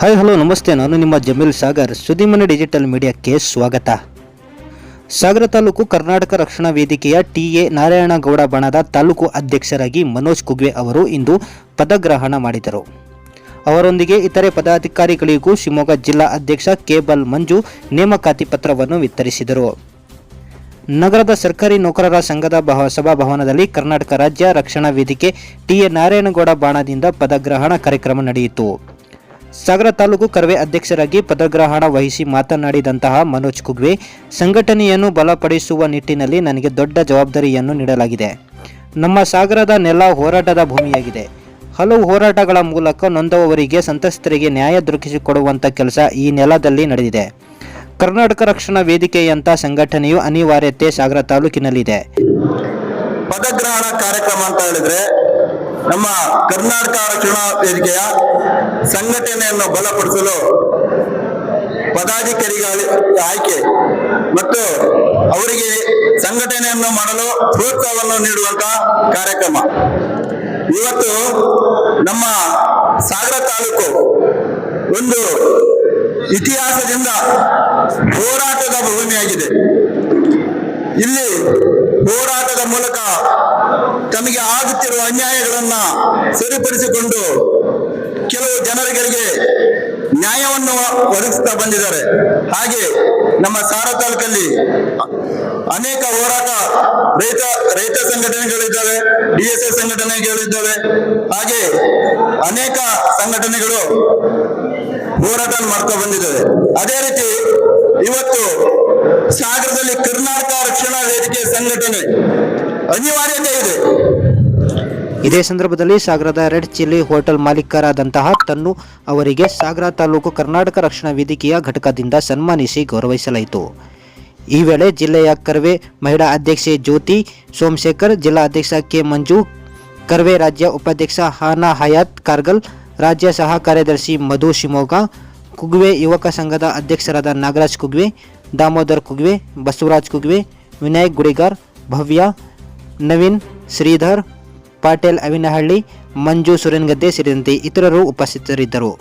Hi hello ನಮಸ್ತೆ. ನಾನು ನಿಮ್ಮ ಜಮೀಲ್ ಸಾಗರ್. ಸುದ್ದಿಮನೆ ಡಿಜಿಟಲ್ ಮೀಡಿಯಾಕ್ಕೆ ಸ್ವಾಗತ. ಸಾಗರ ತಾಲೂಕು ಕರ್ನಾಟಕ ರಕ್ಷಣಾ ವೇದಿಕೆಯ ಟಿ ಎ ನಾರಾಯಣಗೌಡ ಬಣದ ತಾಲೂಕು ಅಧ್ಯಕ್ಷರಾಗಿ ಮನೋಜ್ ಕುಗ್ವೆ ಅವರು ಇಂದು ಪದಗ್ರಹಣ ಮಾಡಿದರು. ಅವರೊಂದಿಗೆ ಇತರೆ ಪದಾಧಿಕಾರಿಗಳಿಗೂ ಶಿವಮೊಗ್ಗ ಜಿಲ್ಲಾ ಅಧ್ಯಕ್ಷ ಕೇಬಲ್ ಮಂಜು ನೇಮಕಾತಿ ಪತ್ರವನ್ನು ವಿತರಿಸಿದರು. ನಗರದ ಸರ್ಕಾರಿ ನೌಕರರ ಸಂಘದ ಭವ ಸಭಾಭವನದಲ್ಲಿ ಕರ್ನಾಟಕ ರಾಜ್ಯ ರಕ್ಷಣಾ ವೇದಿಕೆ ಟಿ ಎ ನಾರಾಯಣಗೌಡ ಬಾಣದಿಂದ ಪದಗ್ರಹಣ ಕಾರ್ಯಕ್ರಮ ನಡೆಯಿತು. ಸಾಗರ ತಾಲೂಕು ಕರವೇ ಅಧ್ಯಕ್ಷರಾಗಿ ಪದಗ್ರಹಣ ವಹಿಸಿ ಮಾತನಾಡಿದಂತಹ ಮನೋಜ್ ಕುಗ್ವೆ, ಸಂಘಟನೆಯನ್ನು ಬಲಪಡಿಸುವ ನಿಟ್ಟಿನಲ್ಲಿ ನನಗೆ ದೊಡ್ಡ ಜವಾಬ್ದಾರಿಯನ್ನು ನೀಡಲಾಗಿದೆ. ನಮ್ಮ ಸಾಗರದ ನೆಲ ಹೋರಾಟದ ಭೂಮಿಯಾಗಿದೆ. ಹಲವು ಹೋರಾಟಗಳ ಮೂಲಕ ನೊಂದವರಿಗೆ, ಸಂತ್ರಸ್ತರಿಗೆ ನ್ಯಾಯ ದೊರಕಿಸಿಕೊಡುವಂಥ ಕೆಲಸ ಈ ನೆಲದಲ್ಲಿ ನಡೆದಿದೆ. ಕರ್ನಾಟಕ ರಕ್ಷಣಾ ವೇದಿಕೆಯಂಥ ಸಂಘಟನೆಯು ಅನಿವಾರ್ಯತೆ ಸಾಗರ ತಾಲೂಕಿನಲ್ಲಿದೆ. ಪದಗ್ರಹಣ ಕಾರ್ಯಕ್ರಮ ಅಂತ ಹೇಳಿದ್ರೆ ನಮ್ಮ ಕರ್ನಾಟಕ ರಕ್ಷಣಾ ವೇದಿಕೆಯ ಸಂಘಟನೆಯನ್ನು ಬಲಪಡಿಸಲು ಪದಾಧಿಕಾರಿಗಳ ಆಯ್ಕೆ ಮತ್ತು ಅವರಿಗೆ ಸಂಘಟನೆಯನ್ನು ಮಾಡಲು ಪ್ರೋತ್ಸಾಹವನ್ನು ನೀಡುವಂತ ಕಾರ್ಯಕ್ರಮ. ಇವತ್ತು ನಮ್ಮ ಸಾಗರ ತಾಲೂಕು ಒಂದು ಇತಿಹಾಸದಿಂದ ಹೋರಾಟದ ಭೂಮಿಯಾಗಿದೆ. ಇಲ್ಲಿ ಹೋರಾಟದ ಮೂಲಕ ತಮಗೆ ಆಗುತ್ತಿರುವ ಅನ್ಯಾಯಗಳನ್ನ ಸರಿಪಡಿಸಿಕೊಂಡು ಕೆಲವು ಜನರಿಗೆ ನ್ಯಾಯವನ್ನು ಒದಗಿಸ್ತಾ ಬಂದಿದ್ದಾರೆ. ಹಾಗೆ ನಮ್ಮ ಸಾರ ತಾಲೂಕಲ್ಲಿ ಅನೇಕ ಹೋರಾಟ ರೈತ ರೈತ ಸಂಘಟನೆಗಳಿದ್ದಾವೆ ಎಸ್ ಸಂಘಟನೆಗಳಿದ್ದಾವೆ. ಹಾಗೆ ಅನೇಕ ಸಂಘಟನೆಗಳು ಹೋರಾಟ ಮಾಡ್ತಾ ಬಂದಿದ್ದಾವೆ. ಅದೇ ರೀತಿ ಇವತ್ತು ಸಾಗರದಲ್ಲಿ ಕರ್ನಾಟಕ ರಕ್ಷಣಾ ವೇದಿಕೆ ಸಂಘಟನೆ ಅನಿವಾರ್ಯತೆ ಇದೆ ಇದೇ ಸಂದರ್ಭದಲ್ಲಿ ಸಾಗರದ ರೆಡ್ ಚಿಲ್ಲಿ ಹೋಟೆಲ್ ಮಾಲೀಕರಾದಂತಹ ತನ್ನು ಅವರಿಗೆ ಸಾಗರ ತಾಲೂಕು ಕರ್ನಾಟಕ ರಕ್ಷಣಾ ವೇದಿಕೆಯ ಘಟಕದಿಂದ ಸನ್ಮಾನಿಸಿ ಗೌರವಿಸಲಾಯಿತು. ಈ ವೇಳೆ ಜಿಲ್ಲೆಯ ಕರ್ವೆ ಮಹಿಳಾ ಅಧ್ಯಕ್ಷೆ ಜ್ಯೋತಿ, ಸೋಮಶೇಖರ್, ಜಿಲ್ಲಾ ಅಧ್ಯಕ್ಷ ಕೆ ಮಂಜು, ಕರ್ವೆ ರಾಜ್ಯ ಉಪಾಧ್ಯಕ್ಷ ಹಾನಾ ಹಯಾತ್ ಕಾರ್ಗಲ್, ರಾಜ್ಯ ಸಹ ಕಾರ್ಯದರ್ಶಿ ಮಧು ಶಿವಮೊಗ್ಗ ಕುಗ್ವೆ ಯುವಕ ಸಂಘದ ಅಧ್ಯಕ್ಷರಾದ ನಾಗರಾಜ್ ಕುಗ್ವೆ, ದಾಮೋದರ್ ಕುಗ್ವೆ, ಬಸವರಾಜ್ ಕುಗ್ವೆ ವಿನಾಯಕ್ ಗುಡಿಗಾರ್, ಭವ್ಯ ನವೀನ್ ಶ್ರೀಧರ್ ಪಾಟೇಲ್ ಅವಿನಹಳ್ಳಿ ಮಂಜು ಸುರೇನ್ಗದ್ದೆ ಸೇರಿದಂತೆ ಇತರರು ಉಪಸ್ಥಿತರಿದ್ದರು.